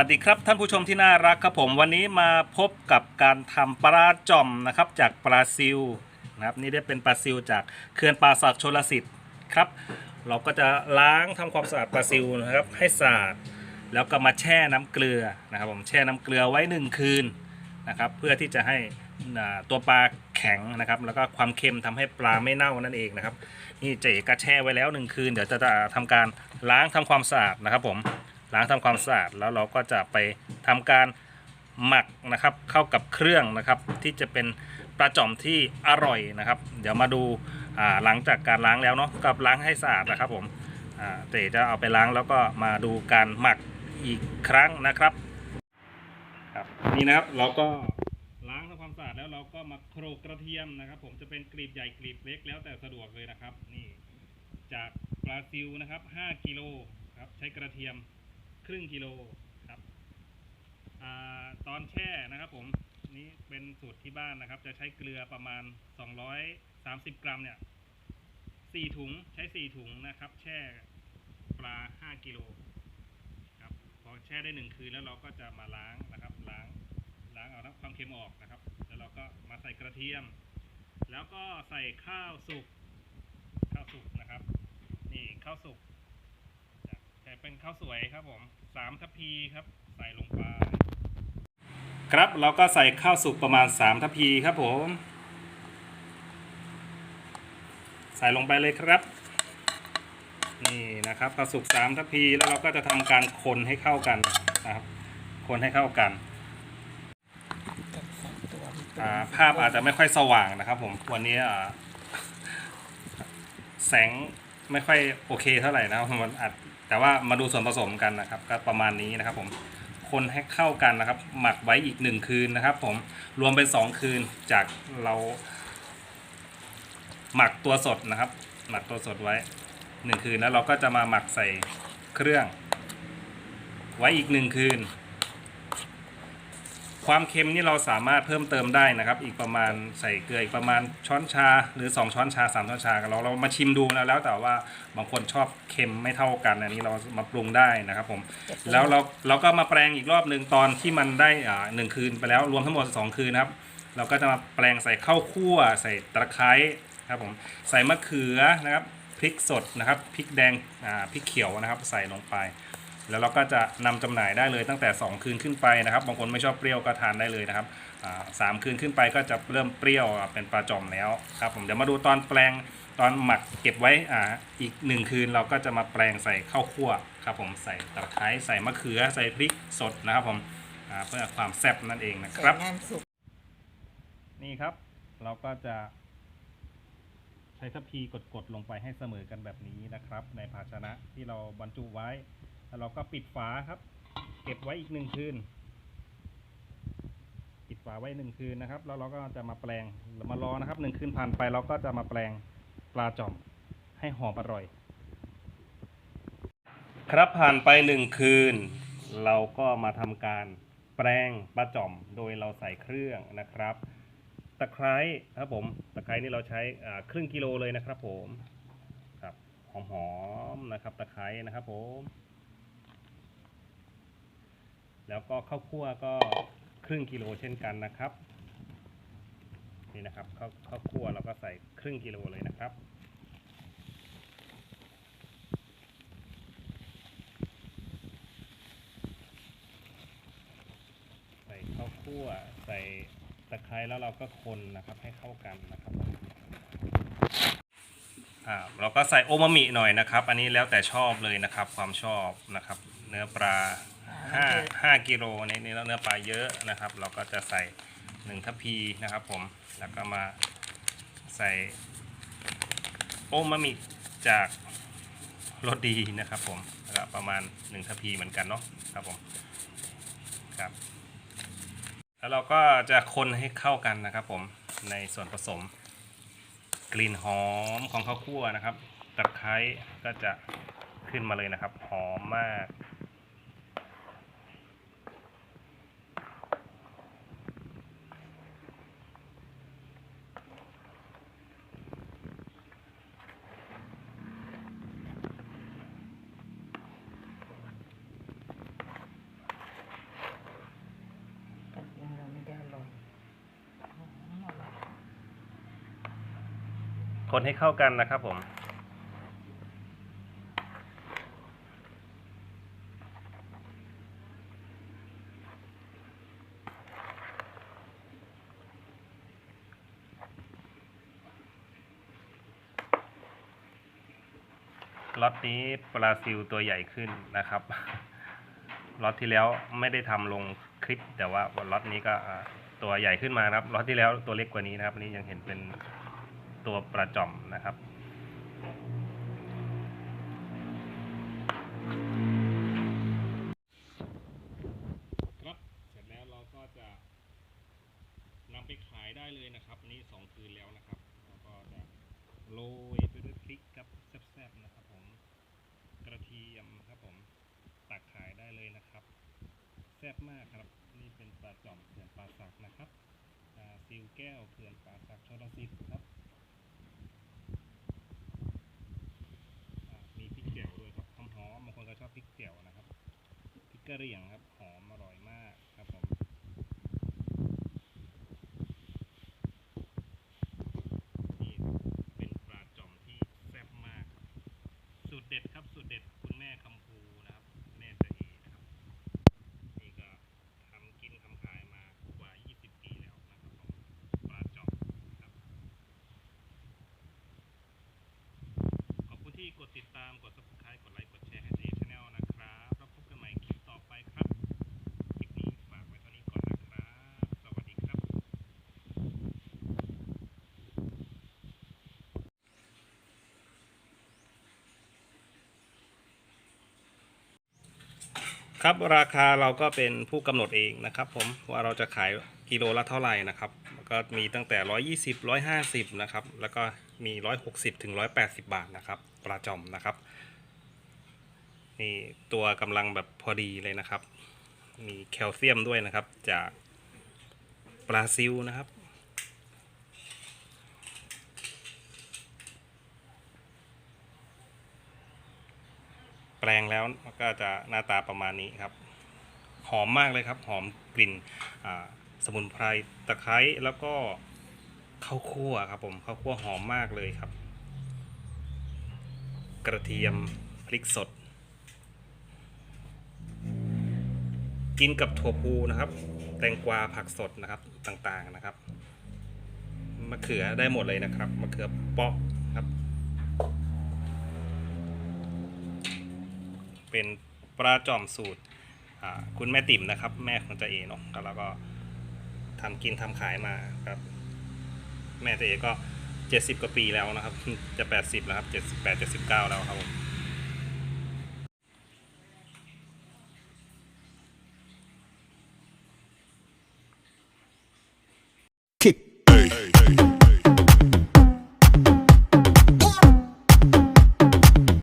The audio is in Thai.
วัสดีครับท่านผู้ชมที่น่ารักครับผมวันนี้มาพบกับการทำปลาจ่อมนะครับจากปลาซิลนะครับนี่ได้เป็นปลาซิลจากเขื่อนป่าสักชลสิทธิ์ครับ เราก็จะล้างทำความสะอาดปลาซิลนะครับให้สะอาดแล้วก็มาแช่น้ำเกลือนะครับผมแช่น้ำเกลือไว้หนึ่งคืนนะครับเพื่อที่จะให้ตัวปลาแข็งนะครับแล้วก็ความเค็มทำให้ปลาไม่เน่านั่นเองนะครับนี่เจ๊ก็แช่ไว้แล้วหนึ่งคืน เดี๋ยวจะทำการล้างทำความสะอาดนะครับผม ล้างทำความสะอาดแล้วเราก็จะไปทำการหมักนะครับเข้ากับเครื่องนะครับที่จะเป็นปลาจ่อมที่อร่อยนะครับ เดี๋ยวมาดูหลังจากการล้างแล้วเนาะกับล้างให้สะอาดนะครับผมเต๋จะเอาไปล้างแล้วก็มาดูการหมักอีกครั้งนะครับครับนี่นะครับเราก็ล้างทำความสะอาดแล้วเราก็มาโขลกกระเทียมนะครับ ผมจะเป็นกลีบใหญ่กลีบเล็กแล้วแต่สะดวกเลยนะครับ นี่จากปลาซิวนะครับ 5กิโลครับใช้กระเทียม ครึ่งกิโลครับอตอนแช่นะครับผมนี่เป็นสูตรที่บ้านนะครับ จะใช้เกลือประมาณ 230 กรัมเนี่ย4ถุงใช้ 4 ถุงนะครับ แช่ปลา 5 กิโลครับพอแช่ได้ 1 คืนแล้วเราก็จะมาล้างนะครับ ล้างล้างเอาน้ำความเค็มออกนะครับ แล้วเราก็มาใส่กระเทียม แล้วก็ใส่ข้าวสุกข้าวสุกนะครับ นี่ข้าวสุก เป็นข้าวสวยครับผมสามทัพพีครับ ใส่ลงไป ครับเราก็ใส่ข้าวสุกประมาณสามทัพพีครับผม ใส่ลงไปเลยครับ นี่นะครับข้าวสุกสามทัพพีแล้วเราก็จะทำการคนให้เข้ากันนะครับ คนให้เข้ากันภาพอาจจะไม่ค่อยสว่างนะครับผมวันนี้แสงไม่ค่อยโอเคเท่าไหร่นะครับมันอาจ แต่ว่ามาดูส่วนผสมกันนะครับก็ประมาณนี้นะครับ ผมคนให้เข้ากันนะครับ หมักไว้อีกหนึ่งคืนนะครับ ผมรวมเป็นสองคืนจากเรา หมักตัวสดนะครับ หมักตัวสดไว้หนึ่งคืนแล้วเราก็จะมาหมักใส่เครื่อง ไว้อีกหนึ่งคืน ความเค็มนี่เราสามารถเพิ่มเติมได้นะครับ อีกประมาณใส่เกลืออีกประมาณช้อนชา หรือ 2 ช้อนชา 3 ช้อนชาเราเรามาชิมดูนะแล้วแต่ว่าบางคนชอบเค็มไม่เท่ากันอันนี้เรามาปรุงได้นะครับผมแล้วเราเราก็มาแปลงอีกรอบหนึ่งตอนที่มันได้อ่าหนึ่งคืนไปแล้วรวมทั้งหมด 2 คืนนะครับ เราก็จะมาแปลงใส่ข้าวคั่ว ใส่ตะไคร้ครับผมใส่มะเขือนะครับพริกสดนะครับพริกแดงอ่าพริกเขียวนะครับใส่ลงไป แล้วเราก็จะนำจำหน่ายได้เลยตั้งแต่ 2 คืนขึ้นไปนะครับ บางคนไม่ชอบเปรี้ยวก็ทานได้เลยนะครับอ่าสามคืนขึ้นไปก็จะเริ่มเปรี้ยวอะเป็นปลาจอมแล้วครับผมเดี๋ยวมาดูตอนแปลงตอนหมักเก็บไว้อ่าอีกหนึ่งคืนเราก็จะมาแปลงใส่ข้าวคั่วครับผมใส่ตะไคร้ใส่มะเขือใส่พริกสดนะครับผมอ่าเพื่อความแซ่บนั่นเองนะคใส่รับน้ำสุกนี่ครับเราก็จะ ใช้ทัพพีกดๆลงไปให้เสมอกันแบบนี้นะครับ ในภาชนะที่เราบรรจุไว้ แล้วเราก็ปิดฝาครับ เก็บไว้อีกหนึ่งคืน ปิดฝาไว้หนึ่งคืนนะครับ แล้วเราก็จะมาแปลงมารอนะครับหนึ่งคืนผ่านไปเราก็จะมาแปลงปลาจ่อมให้หอมอร่อย ครับผ่านไปหนึ่งคืน เราก็มาทำการแปลงปลาจ่อมโดยเราใส่เครื่องนะครับ ตะไคร้ครับผมตะไคร้นี่เราใช้ครึ่งกิโลเลยนะครับผมครับหอมๆนะครับ ตะไคร้นะครับผม แล้วก็ข้าวคั่วก็ครึ่งกิโลเช่นกันนะครับ นี่นะครับข้าวข้าวคั่วเราก็ใส่ครึ่งกิโลเลยนะครับใส่ข้าวคั่วใส่ตะไคร้แล้วเราก็คนนะครับให้เข้ากันนะครับอ่าเราก็ใส่โอมามิหน่อยนะครับ อันนี้แล้วแต่ชอบเลยนะครับ ความชอบนะครับ เนื้อปลา ห้าห้ากิโลในนี้เนื้อปลาเยอะนะครับ เราก็จะใส่หนึ่งทัพพีนะครับ ผมแล้วก็มาใส่โอมามิจากรสดีนะครับ ผมแล้วประมาณหนึ่งทัพพีเหมือนกันเนาะครับผมครับ แล้วเราก็จะคนให้เข้ากันนะครับ ผมในส่วนผสม กลิ่นหอมของข้าวคั่วนะครับตะไคร้ก็จะขึ้นมาเลยนะครับ หอมมาก คนให้เข้ากันนะครับผม ล็อตนี้ปลาซิลตัวใหญ่ขึ้นนะครับ ล็อตที่แล้วไม่ได้ทำลงคลิปแต่ว่าล็อตนี้ก็ตัวใหญ่ขึ้นมานะครับ ล็อตที่แล้วตัวเล็กกว่านี้นะครับ นี้ยังเห็นเป็น ตัวปลาจอมนะครับ ครับเสร็จแล้วเราก็จะนำไปขายได้เลยนะครับ นี่สองคืนแล้วนะครับแล้วก็จะโรยไปด้วยพริกครับแซ่บๆนะครับ ผมกระเทียมครับผมตักขายได้เลยนะครับแซ่บมากครับ นี่เป็นปลาจ่อมเขื่อนปลาสักนะครับซิวแก้วเขื่อนปลาสักชลสิทธิ์ครับอ่ามีพริกเจียวด้วยครับหอมๆบางคนก็ ชอบพริกเจียวนะครับพริกกะเหรี่ยงครับ หอมอร่อยมากครับผมนี่เป็นปลาจ่อมที่แซ่บมาก สูตรเด็ดครับสูตรเด็ดคุณแม่คำภูนะครับแม่เจะเอนะครับนี่ก็ทำกินทำขายมากว่า 20 ปีแล้วนะครับผมปลาจอมครับ ขอบคุณที่กดติดตามกด subscribe กดไลค์กดแชร์ให้เจะเอชแนลนะครับแล้วพบกันใหม่คลิปต่อไปครับ คลิปนี้ฝากไว้เท่านี้ก่อนนะครับ สวัสดีครับ ครับราคาเราก็เป็นผู้กำหนดเองนะครับ ผมว่าเราจะขายกิโลละเท่าไหร่นะครับ ก็มีตั้งแต่ 120 150 นะครับ แล้วก็มี 160 ถึง 180 บาทนะครับปลาจอมนะครับนี่ตัวกำลังแบบพอดีเลยนะครับ มีแคลเซียมด้วยนะครับจากบราซิลนะครับ แป ลงแล้วก็จะหน้าตาประมาณนี้ครับ หอมมากเลยครับ หอมกลิ่นสมุนไพรตะไคร้แล้วก็ข้าวคั่วครับผมข้าวคั่วหอมมากเลยครับ กระเทียมพริกสด กินกับถั่วพูนะครับ แตงกวาผักสดนะครับต่างๆนะครับมะเขือได้หมดเลยนะครับมะเขือเปาะ เป็นปลาจอมสูตรคุณแม่ติ๋มนะครับ แม่ของเจาเอเนาะแล้วก็ทำกินทำขายมาครับ แม่เจาเอก็เจ็ดสิบกว่าปีแล้วนะครับ จะแปดสิบแล้วครับเจ็ดแล้วครับผม